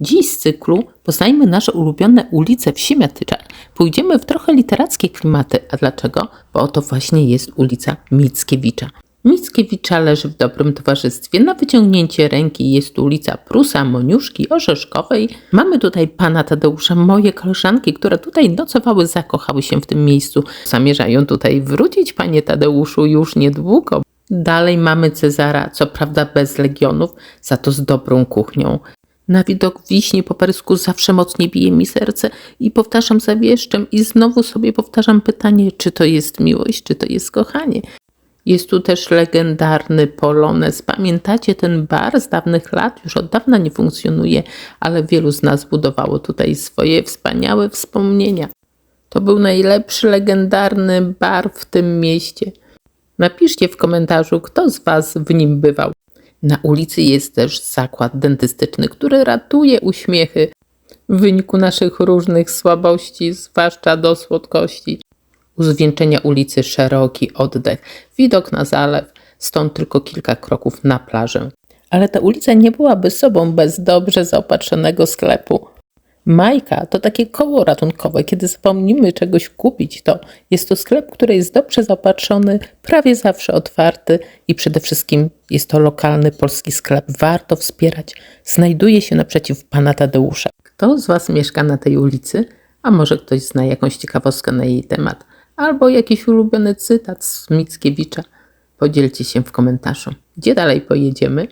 Dziś z cyklu poznajmy nasze ulubione ulice w Siemiatyczach. Pójdziemy w trochę literackie klimaty. A dlaczego? Bo oto właśnie jest ulica Mickiewicza. Mickiewicza leży w dobrym towarzystwie. Na wyciągnięcie ręki jest ulica Prusa, Moniuszki, Orzeszkowej. Mamy tutaj pana Tadeusza. Moje koleżanki, które tutaj nocowały, zakochały się w tym miejscu. Zamierzają tutaj wrócić, panie Tadeuszu, już niedługo. Dalej mamy Cezara, co prawda bez legionów, za to z dobrą kuchnią. Na widok wiśni po parysku zawsze mocniej bije mi serce i powtarzam zawieszczem i znowu sobie powtarzam pytanie, czy to jest miłość, czy to jest kochanie. Jest tu też legendarny Polones. Pamiętacie ten bar z dawnych lat? Już od dawna nie funkcjonuje, ale wielu z nas budowało tutaj swoje wspaniałe wspomnienia. To był najlepszy legendarny bar w tym mieście. Napiszcie w komentarzu, kto z Was w nim bywał. Na ulicy jest też zakład dentystyczny, który ratuje uśmiechy w wyniku naszych różnych słabości, zwłaszcza do słodkości. U zwieńczenia ulicy szeroki oddech, widok na zalew, stąd tylko kilka kroków na plażę. Ale ta ulica nie byłaby sobą bez dobrze zaopatrzonego sklepu. Majka to takie koło ratunkowe. Kiedy zapomnimy czegoś kupić, to jest to sklep, który jest dobrze zaopatrzony, prawie zawsze otwarty i przede wszystkim jest to lokalny polski sklep. Warto wspierać. Znajduje się naprzeciw pana Tadeusza. Kto z Was mieszka na tej ulicy? A może ktoś zna jakąś ciekawostkę na jej temat? Albo jakiś ulubiony cytat z Mickiewicza? Podzielcie się w komentarzu. Gdzie dalej pojedziemy?